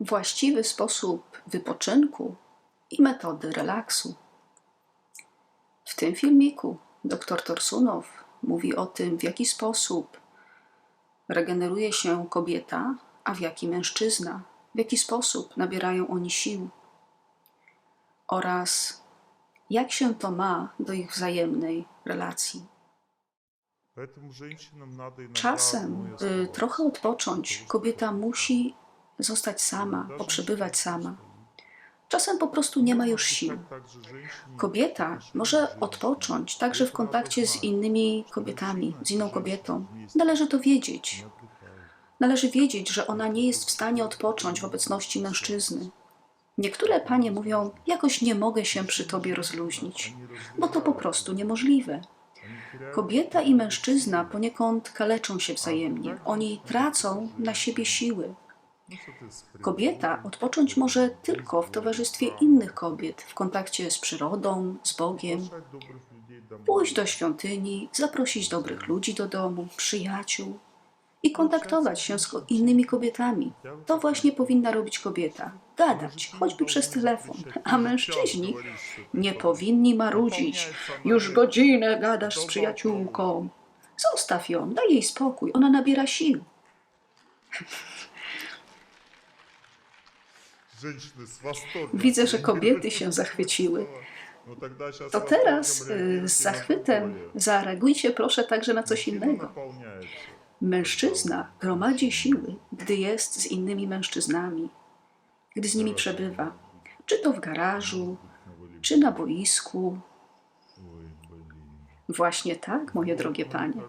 właściwy sposób wypoczynku i metody relaksu. W tym filmiku dr Torsunow mówi o tym, w jaki sposób regeneruje się kobieta, a w jaki mężczyzna, w jaki sposób nabierają oni sił oraz jak się to ma do ich wzajemnej relacji. Czasem y, trochę odpocząć kobieta musi zostać sama, poprzebywać sama. Czasem po prostu nie ma już sił. Kobieta może odpocząć także w kontakcie z innymi kobietami, z inną kobietą. Należy to wiedzieć. Należy wiedzieć, że ona nie jest w stanie odpocząć w obecności mężczyzny. Niektóre panie mówią: Jakoś nie mogę się przy tobie rozluźnić, bo to po prostu niemożliwe. Kobieta i mężczyzna poniekąd kaleczą się wzajemnie. Oni tracą na siebie siły. Kobieta odpocząć może tylko w towarzystwie innych kobiet, w kontakcie z przyrodą, z Bogiem. Pójść do świątyni, zaprosić dobrych ludzi do domu, przyjaciół i kontaktować się z innymi kobietami. To właśnie powinna robić kobieta. Gadać, choćby przez telefon. A mężczyźni nie powinni marudzić. Już godzinę gadasz z przyjaciółką. Zostaw ją, daj jej spokój, ona nabiera sił. Widzę, że kobiety się zachwyciły. To teraz y, z zachwytem zareagujcie proszę także na coś innego. Mężczyzna gromadzi siły, gdy jest z innymi mężczyznami, gdy z nimi przebywa, czy to w garażu, czy na boisku. Właśnie tak, moje drogie panie.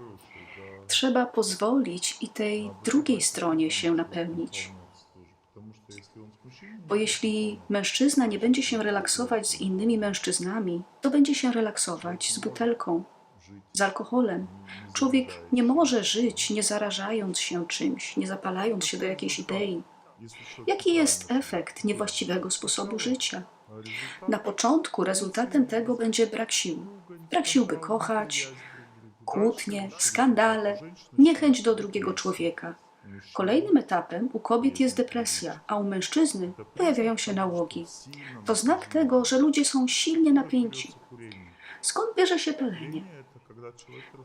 Trzeba pozwolić i tej drugiej stronie się napełnić. Bo jeśli mężczyzna nie będzie się relaksować z innymi mężczyznami, to będzie się relaksować z butelką, z alkoholem. Człowiek nie może żyć nie zarażając się czymś, nie zapalając się do jakiejś idei. Jaki jest efekt niewłaściwego sposobu życia? Na początku rezultatem tego będzie brak sił. Brak sił, by kochać, kłótnie, skandale, niechęć do drugiego człowieka. Kolejnym etapem u kobiet jest depresja, a u mężczyzny pojawiają się nałogi. To znak tego, że ludzie są silnie napięci. Skąd bierze się palenie?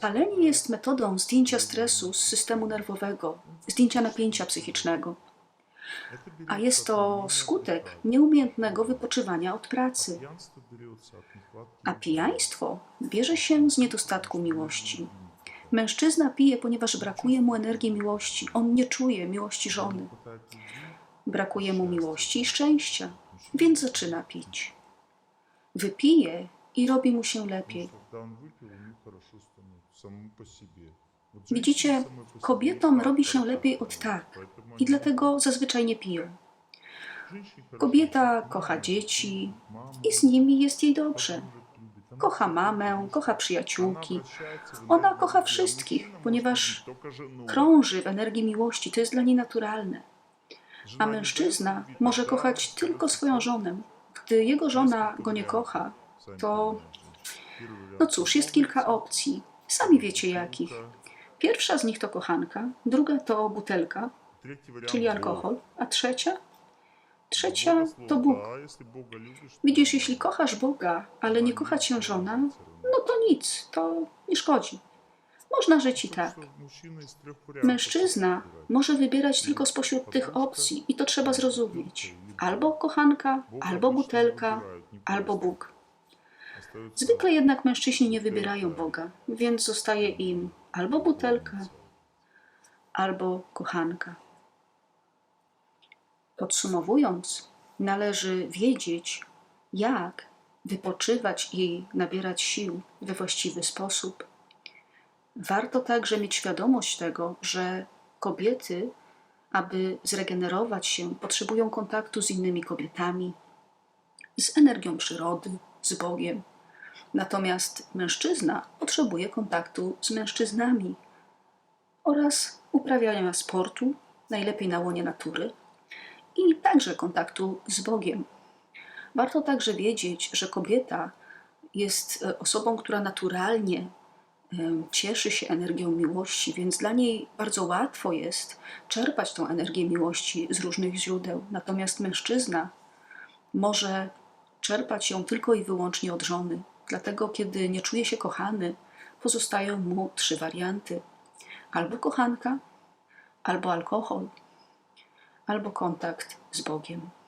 Palenie jest metodą zdjęcia stresu z systemu nerwowego, zdjęcia napięcia psychicznego, a jest to skutek nieumiejętnego wypoczywania od pracy. A pijaństwo bierze się z niedostatku miłości. Mężczyzna pije, ponieważ brakuje mu energii miłości. On nie czuje miłości żony. Brakuje mu miłości i szczęścia, więc zaczyna pić. Wypije i robi mu się lepiej. Widzicie, kobietom robi się lepiej od tak i dlatego zazwyczaj nie piją. Kobieta kocha dzieci i z nimi jest jej dobrze. Kocha mamę, kocha przyjaciółki. Ona kocha wszystkich, ponieważ krąży w energii miłości. To jest dla niej naturalne. A mężczyzna może kochać tylko swoją żonę. Gdy jego żona go nie kocha, to no cóż, jest kilka opcji. Sami wiecie jakich. Pierwsza z nich to kochanka, druga to butelka, czyli alkohol, a trzecia? Trzecia to Bóg. Widzisz, jeśli kochasz Boga, ale nie kocha cię żona, no to nic, to nie szkodzi. Można żyć i tak. Mężczyzna może wybierać tylko spośród tych opcji i to trzeba zrozumieć. Albo kochanka, albo butelka, albo Bóg. Zwykle jednak mężczyźni nie wybierają Boga, więc zostaje im albo butelka, albo kochanka. Podsumowując, należy wiedzieć, jak wypoczywać i nabierać sił we właściwy sposób. Warto także mieć świadomość tego, że kobiety, aby zregenerować się, potrzebują kontaktu z innymi kobietami, z energią przyrody, z Bogiem. Natomiast mężczyzna potrzebuje kontaktu z mężczyznami oraz uprawiania sportu, najlepiej na łonie natury, i także kontaktu z Bogiem. Warto także wiedzieć, że kobieta jest e, osobą, która naturalnie em, cieszy się energią miłości, więc dla niej bardzo łatwo jest czerpać tą energię miłości z różnych źródeł. Natomiast mężczyzna może czerpać ją tylko i wyłącznie od żony. Dlatego, kiedy nie czuje się kochany, pozostają mu trzy warianty: albo kochanka, albo alkohol, albo kontakt z Bogiem.